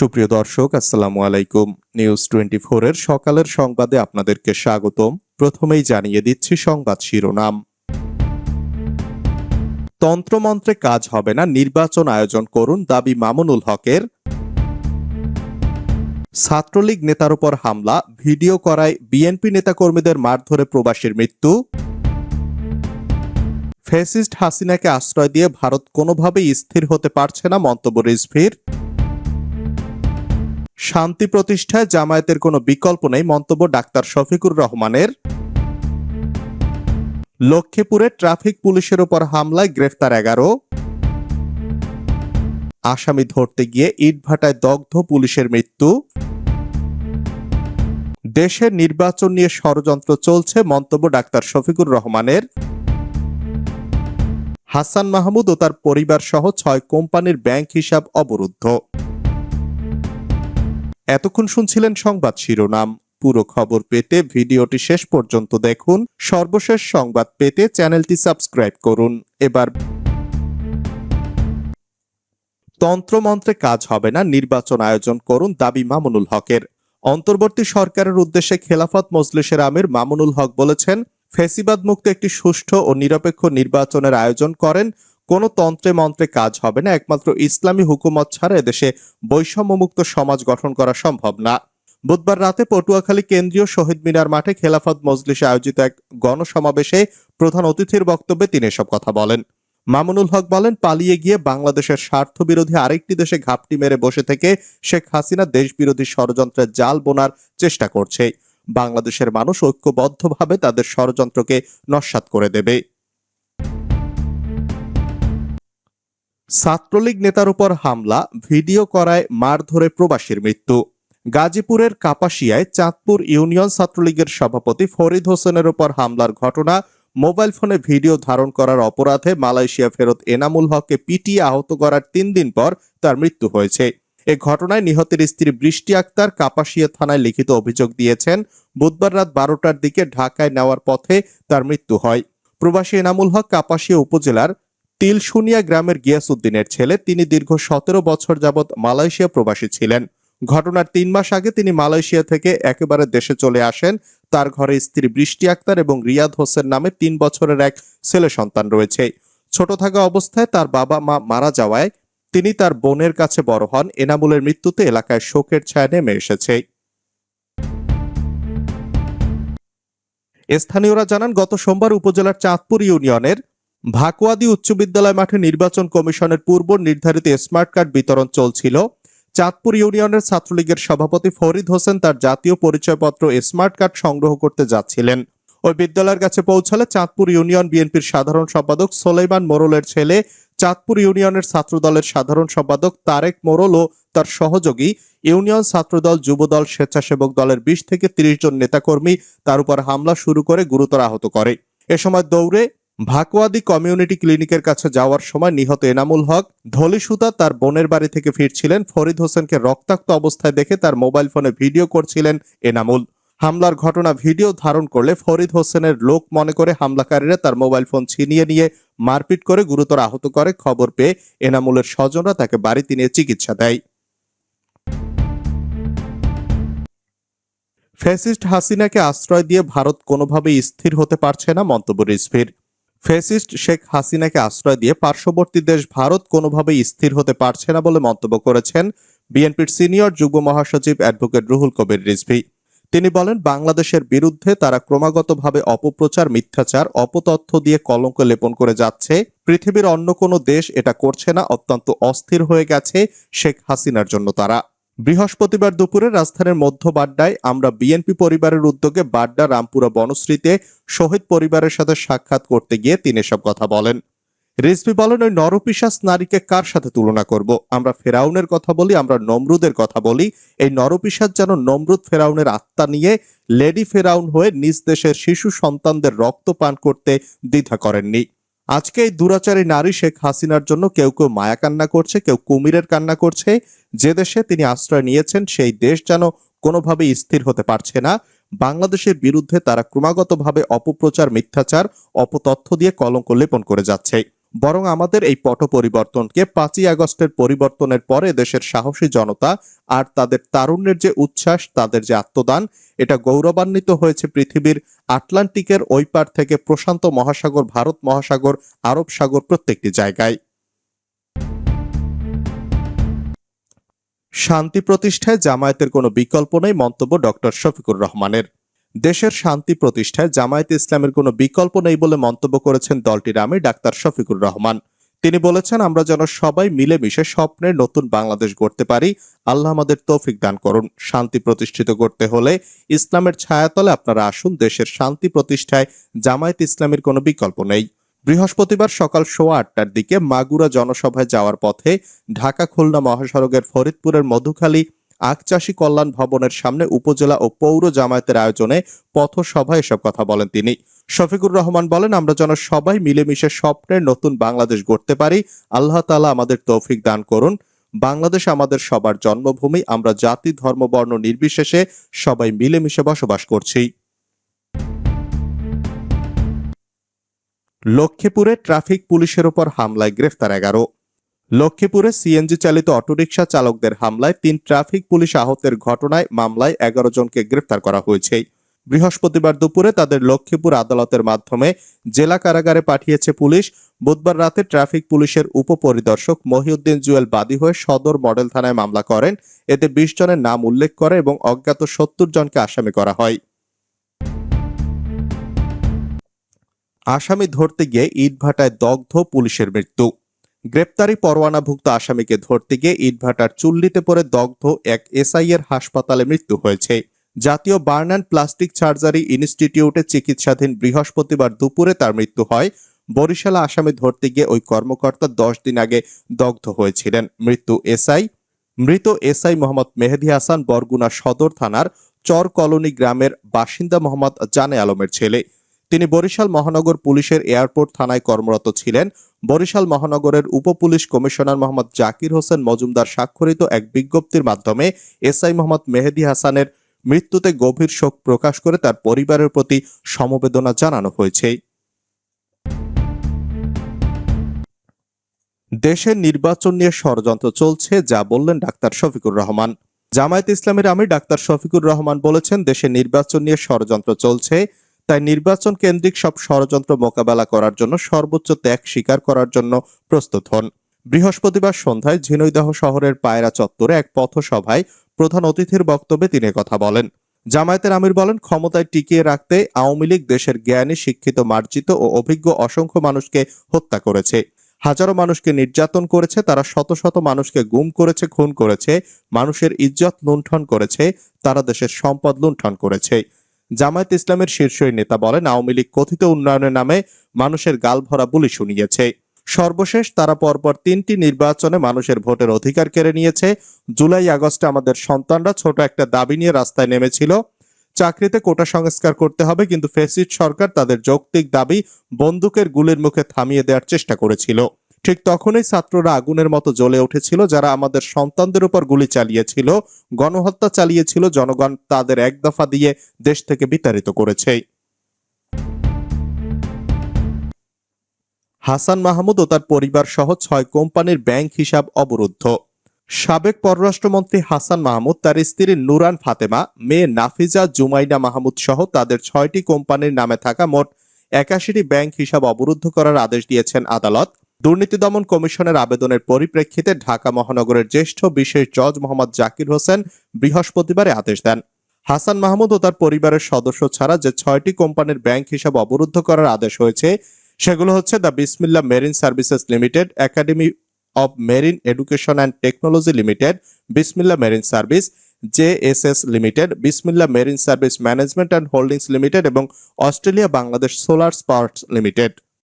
সুপ্রিয় দর্শক, আসসালামু আলাইকুম। নিউজ টোয়েন্টি এর সকালের সংবাদে আপনাদেরকে স্বাগতম। প্রথমেই জানিয়ে দিচ্ছি সংবাদ শিরোনাম। তন্ত্রমন্ত্রে কাজ হবে না, নির্বাচন আয়োজন করুন দাবি মামুনুল হকের। ছাত্রলীগ নেতার উপর হামলা, ভিডিও করায় বিএনপি নেতাকর্মীদের মারধরে প্রবাসীর মৃত্যু। ফেসিস্ট হাসিনাকে আশ্রয় দিয়ে ভারত কোনোভাবেই স্থির হতে পারছে না, মন্তব্য রিজভির। শান্তি প্রতিষ্ঠায় জামায়াতের কোনো বিকল্প নেই, মন্তব্য ডাক্তার শফিকুর রহমানের। লক্ষ্মীপুরে ট্রাফিক পুলিশের উপর হামলায় গ্রেফতার এগারো। আসামি ধরতে গিয়ে ইটভাটায় দগ্ধ পুলিশের মৃত্যু। দেশের নির্বাচন নিয়ে ষড়যন্ত্র চলছে, মন্তব্য ডাক্তার শফিকুর রহমানের। হাসান মাহমুদ ও তার পরিবার সহ ছয় কোম্পানির ব্যাংক হিসাব অবরুদ্ধ। এতক্ষণ শুনছিলেন সংবাদ শিরোনাম। পুরো খবর পেতে ভিডিওটি শেষ পর্যন্ত দেখুন। সর্বশেষ সংবাদ পেতে চ্যানেলটি সাবস্ক্রাইব করুন। এবার তন্ত্রমন্ত্রে কাজ হবে না, নির্বাচন আয়োজন করুন দাবি মামুনুল হকের। অন্তর্বর্তী সরকারের উদ্দেশ্যে খেলাফত মজলিসের আমির মামুনুল হক বলেছেন ফেসিবাদ মুক্ত একটি সুষ্ঠু ও নিরপেক্ষ নির্বাচনের আয়োজন করেন কোনো তন্ত্রে মন্ত্রে কাজ হবে না। একমাত্র ইসলামী হুকুমত ছাড়া এদেশে বৈষম্যমুক্ত সমাজ গঠন করা সম্ভব না। বুধবার রাতে পটুয়াখালী কেন্দ্রীয় শহীদ মিনার মাঠে খেলাফত মজলিসে আয়োজিত এক গণসমাবেশে প্রধান অতিথির বক্তব্যে তিনি এসব কথা বলেন। মামুনুল হক বলেন, পালিয়ে গিয়ে বাংলাদেশের স্বার্থ বিরোধী আরেকটি দেশে ঘাপটি মেরে বসে থেকে শেখ হাসিনা দেশ বিরোধী ষড়যন্ত্রের জাল বোনার চেষ্টা করছে। বাংলাদেশের মানুষ ঐক্যবদ্ধভাবে তাদের ষড়যন্ত্রকে নস্যাৎ করে দেবে। ছাত্রলীগ নেতার উপর হামলা, ভিডিও করায় মারধরে প্রবাসীর মৃত্যু। গাজীপুরের কাপাসিয়ায় চাঁদপুর ইউনিয়ন ছাত্রলীগের সভাপতি ফরিদ হোসেনের উপর হামলার ঘটনা, মোবাইল ফোনে ভিডিও ধারণ করার অপরাধে মালয়েশিয়া ফেরত এনামুল হককে পিটিয়ে আহত করার তিন দিন পর তার মৃত্যু হয়েছে। এ ঘটনায় নিহতের স্ত্রী বৃষ্টি আক্তার কাপাসিয়া থানায় লিখিত অভিযোগ দিয়েছেন, বুধবার রাত বারোটার দিকে ঢাকায় নেওয়ার পথে তার মৃত্যু হয়। প্রবাসী এনামুল হক কাপাসিয়া উপজেলার তিলশুনিয়া গ্রামের গিয়াসউদ্দিনের ছেলে, তিনি দীর্ঘ সতেরো বছর যাবৎ মালয়েশিয়া প্রবাসী ছিলেন। ঘটনার তিন মাস আগে তিনি মালয়েশিয়া থেকে একেবারে দেশে চলে আসেন। তার ঘরে স্ত্রী বৃষ্টি আক্তার এবং রিয়াদ হোসেন নামে তিন বছরের এক ছেলে সন্তান রয়েছে। ছোট থাকা অবস্থায় তার বাবা মা মারা যাওয়ায় তিনি তার বোনের কাছে বড় হন। এনামুলের মৃত্যুতে এলাকায় শোকের ছায়া নেমে এসেছে। স্থানীয়রা জানান, গত সোমবার উপজেলার চাঁদপুর ইউনিয়নের ভাকুয়াদি উচ্চ বিদ্যালয় মাঠে নির্বাচন কমিশনের পূর্ব নির্ধারিত স্মার্ট কার্ড বিতরণ চলছিল। চাঁদপুর ইউনিয়নের ছাত্রলীগের সভাপতি ফরিদ হোসেন তার জাতীয় পরিচয়পত্র স্মার্ট কার্ড সংগ্রহ করতে যাচ্ছিলেন। ওই বিদ্যালয়ের কাছে পৌঁছালে চাঁদপুর ইউনিয়ন বিএনপির সাধারণ সম্পাদক সোলাইমান মোরলের ছেলে, চাঁদপুর ইউনিয়নের ছাত্রদলের সাধারণ সম্পাদক তারেক মোরল ও তার সহযোগী ইউনিয়ন ছাত্রদল যুবদল স্বেচ্ছাসেবক দলের বিশ থেকে তিরিশ জন নেতাকর্মী তার উপর হামলা শুরু করে গুরুতর আহত করে। এ সময় দৌড়ে ভাকুয়াদি কমিউনিটি ক্লিনিকের কাছে যাওয়ার সময় নিহত এনামুল হক ধলিসুতা তার বোনের বাড়ি থেকে ফিরছিলেন। ফরিদ হোসেনকে রক্তাক্ত অবস্থায় দেখে তার মোবাইল ফোনে ভিডিও করছিলেন এনামুল। হামলার ঘটনা ভিডিও ধারণ করলে ফরিদ হোসেনের লোক মনে করে হামলাকারীরা তার মোবাইল ফোন ছিনিয়ে নিয়ে মারপিট করে গুরুতর আহত করে। খবর পেয়ে এনামুলের স্বজনরা তাকে বাড়িতে নিয়ে চিকিৎসা দেয়। ফ্যাসিস্ট হাসিনাকে আশ্রয় দিয়ে ভারত কোনোভাবেই স্থির হতে পারছে না, মন্তব্য রিজভির। ফ্যাসিস্ট শেখ হাসিনাকে আশ্রয় দিয়ে পার্শ্ববর্তী দেশ ভারত কোনোভাবেই স্থির হতে পারছে না বলে মন্তব্য করেছেন বিএনপির সিনিয়র যুগ্ম মহাসচিব অ্যাডভোকেট রুহুল কবির রিজভি। তিনি বলেন, বাংলাদেশের বিরুদ্ধে তারা ক্রমাগতভাবে অপপ্রচার, মিথ্যাচার, অপতথ্য দিয়ে কলঙ্ক লেপন করে যাচ্ছে। পৃথিবীর অন্য কোনো দেশ এটা করছে না, অত্যন্ত অস্থির হয়ে গেছে শেখ হাসিনার জন্য তারা। বৃহস্পতিবার দুপুরে রাজধানীর মধ্য বাড্ডায় আমরা বিএনপি পরিবারের উদ্যোগে বাড্ডা রামপুরা বনশ্রীতে শহীদ পরিবারের সাথে সাক্ষাৎ করতে গিয়ে তিনি এসব কথা বলেন। রিজভি বলেন, ওই নরপিশাস নারীকে কার সাথে তুলনা করব? আমরা ফেরাউনের কথা বলি, আমরা নমরুদের কথা বলি। এই নরপিশাস যেন নমরুদ ফেরাউনের আত্মা নিয়ে লেডি ফেরাউন হয়ে নিজ দেশের শিশু সন্তানদের রক্ত পান করতে দ্বিধা করেননি। আজকে এই দুরাচারী নারী শেখ হাসিনার জন্য কেউ কেউ মায়া কান্না করছে, কেউ কুমিরের কান্না করছে। যে দেশে তিনি আশ্রয় নিয়েছেন, সেই দেশ যেন কোনোভাবে স্থির হতে পারছে না। বাংলাদেশের বিরুদ্ধে তারা ক্রমাগতভাবে অপপ্রচার, মিথ্যাচার, অপতথ্য দিয়ে কলঙ্ক লেপন করে যাচ্ছে। বরং আমাদের এই পট পরিবর্তনকে পাঁচই আগস্টের পরিবর্তনের পরে দেশের সাহসী জনতা আর তাদের তারুণ্যের যে উচ্ছ্বাস, তাদের যে আত্মদান, এটা গৌরবান্বিত হয়েছে পৃথিবীর আটলান্টিকের ওই পার থেকে প্রশান্ত মহাসাগর, ভারত মহাসাগর, আরব সাগর প্রত্যেকটি জায়গায়। শান্তি প্রতিষ্ঠায় জামায়াতের কোনো বিকল্প নেই, মন্তব্য ডক্টর শফিকুর রহমানের। দেশের শান্তি প্রতিষ্ঠায় জামায়াত ইসলামের কোনো বিকল্প নেই বলে মন্তব্য করেছেন দলটির আমির ডাক্তার শফিকুর রহমান। তিনি বলেছেন, আমরা যেন সবাই মিলেমিশে স্বপ্নের নতুন বাংলাদেশ গড়তে পারি। আল্লাহ আমাদের তৌফিক দান করুন। শান্তি প্রতিষ্ঠিত করতে হলে ইসলামের ছায়াতলে আপনারা আসুন। দেশের শান্তি প্রতিষ্ঠায় জামায়াত ইসলামের কোনো বিকল্প নেই। বৃহস্পতিবার সকাল সোয়া আটটার দিকে মাগুরা জনসভায় যাওয়ার পথে ঢাকা খুলনা মহাসড়কের ফরিদপুরের মধুখালী আখচাষী কল্যাণ ভবনের সামনে উপজেলা ও পৌর জামায়াতের আয়োজনে পথসভায় এসব কথা বলেন তিনি। শফিকুর রহমান বলেন, আমরা যেন সবাই মিলেমিশে স্বপ্নের নতুন বাংলাদেশ গড়তে পারি। আল্লাহ তালা আমাদের তৌফিক দান করুন। বাংলাদেশ আমাদের সবার জন্মভূমি। আমরা জাতি, ধর্ম, বর্ণ নির্বিশেষে সবাই মিলেমিশে বসবাস করছি। লক্ষ্মীপুরে ট্রাফিক পুলিশের উপর হামলায় গ্রেফতার এগারো। লক্ষ্মীপুরে সিএনজি চালিত অটোরিকশা চালকদের হামলায় তিন ট্রাফিক পুলিশ আহতের ঘটনায় মামলায় এগারো জনকে গ্রেফতার করা হয়েছে। বৃহস্পতিবার দুপুরে তাদের লক্ষ্মীপুর আদালতের মাধ্যমে জেলা কারাগারে পাঠিয়েছে পুলিশ। বুধবার রাতে ট্রাফিক পুলিশের উপপরিদর্শক মহিউদ্দিন জুয়েল বাদী হয়ে সদর মডেল থানায় মামলা করেন। এতে বিশ জনের নাম উল্লেখ করে এবং অজ্ঞাত সত্তর জনকে আসামি করা হয়। আসামি ধরতে গিয়ে ইটভাটায় দগ্ধ পুলিশের মৃত্যু। গ্রেপ্তারি পরোয়ানাভুক্ত আসামিকে ধরতে গিয়ে ইটভাটার চুল্লিতে পড়ে দগ্ধ এক এসআই এর হাসপাতালে মৃত্যু হয়েছে। জাতীয় বার্নান প্লাস্টিক সার্জারি ইনস্টিটিউটে চিকিৎসাধীন বৃহস্পতিবার দুপুরে তার মৃত্যু হয়। বরিশাল আসামি ধরতে গিয়ে ওই কর্মকর্তা দশ দিন আগে দগ্ধ হয়েছিলেন। মৃত্যু এসআই। মৃত এসআই মোহাম্মদ মেহেদি হাসান বরগুনা সদর থানার চর কলোনি গ্রামের বাসিন্দা মোহাম্মদ জানে আলমের ছেলে। তিনি বরিশাল মহানগর পুলিশের এয়ারপোর্ট থানায় কর্মরত ছিলেন। বরিশাল মহানগরের উপপুলিশ কমিশনার মোহাম্মদ জাকির হোসেন মজুমদার স্বাক্ষরিত এক বিজ্ঞপ্তির মাধ্যমে এসআই মোহাম্মদ মেহেদি হাসানের মৃত্যুতে গভীর শোক প্রকাশ করে তার পরিবারের প্রতি সমবেদনা জানানো হয়েছে। দেশের নির্বাচন নিয়ে ষড়যন্ত্র চলছে, যা বললেন ডাক্তার শফিকুর রহমান। জামায়াত ইসলামের আমি ডাক্তার শফিকুর রহমান বলেছেন, দেশে নির্বাচন নিয়ে ষড়যন্ত্র চলছে তাই নির্বাচন কেন্দ্রিক সব ষড়যন্ত্র মোকাবেলা করার জন্য সর্বোচ্চ ত্যাগ স্বীকার করার জন্য প্রস্তুত হন। বৃহস্পতিবার সন্ধ্যায় ঝিনৈদহ শহরের পায়রা চত্বরে এক পথসভায় প্রধান অতিথির বক্তব্যে তিনি কথা বলেন। জামায়াতের আমির বলেন, ক্ষমতায় টিকিয়ে রাখতে আওয়ামী লীগ দেশের জ্ঞানী, শিক্ষিত, মার্জিত ও অভিজ্ঞ অসংখ্য মানুষকে হত্যা করেছে। হাজারো মানুষকে নির্যাতন করেছে, তারা শত শত মানুষকে গুম করেছে, খুন করেছে, মানুষের ইজ্জত লুণ্ঠন করেছে, তারা দেশের সম্পদ লুণ্ঠন করেছে। জামায়াত ইসলামের শীর্ষ নেতা বলেন, আওয়ামী লীগ কথিত উন্নয়নের নামে মানুষের গাল ভরা বুলি শুনিয়েছে। সর্বশেষ তারা পরপর তিনটি নির্বাচনে মানুষের ভোটের অধিকার কেড়ে নিয়েছে। জুলাই, আগস্টে আমাদের সন্তানরা ছোট একটা দাবি নিয়ে রাস্তায় নেমেছিল। চাকরিতে কোটা সংস্কার করতে হবে, কিন্তু ফেসিস্ট সরকার তাদের যৌক্তিক দাবি বন্দুকের গুলির মুখে থামিয়ে দেওয়ার চেষ্টা করেছিল। ঠিক তখনই ছাত্ররা আগুনের মতো জ্বলে উঠেছিল, যারা আমাদের সন্তানদের উপর গুলি চালিয়েছিল, গণহত্যা চালিয়েছিল, জনগণ তাদের এক দফা দিয়ে দেশ থেকে বিতাড়িত করেছে। হাসান মাহমুদ ও তার পরিবার সহ ছয় কোম্পানির ব্যাংক হিসাব অবরুদ্ধ। সাবেক পররাষ্ট্রমন্ত্রী হাসান মাহমুদ, তার স্ত্রী নুরান ফাতেমা, মেয়ে নাফিজা জুমাইনা মাহমুদ সহ তাদের ছয়টি কোম্পানির নামে থাকা মোট একাশিটি ব্যাংক হিসাব অবরুদ্ধ করার আদেশ দিয়েছেন আদালত। দুর্নীতি দমন কমিশনের আবেদনের পরিপ্রেক্ষিতে ঢাকা মহানগরের জ্যেষ্ঠ বিশেষ জজ মোহাম্মদ জাকির হোসেন বৃহস্পতিবারে আদেশ দেন। হাসান মাহমুদ ও তার পরিবারের সদস্য ছাড়া যে ছয়টি কোম্পানির ব্যাংক হিসাব অবরুদ্ধ করার আদেশ হয়েছে, সেগুলো হচ্ছে the Bismillah marine services limited, academy of marine education and technology limited Bismillah marine service, JSS limited Bismillah marine service management and holdings limited এবং Australia Bangladesh solar sports limited.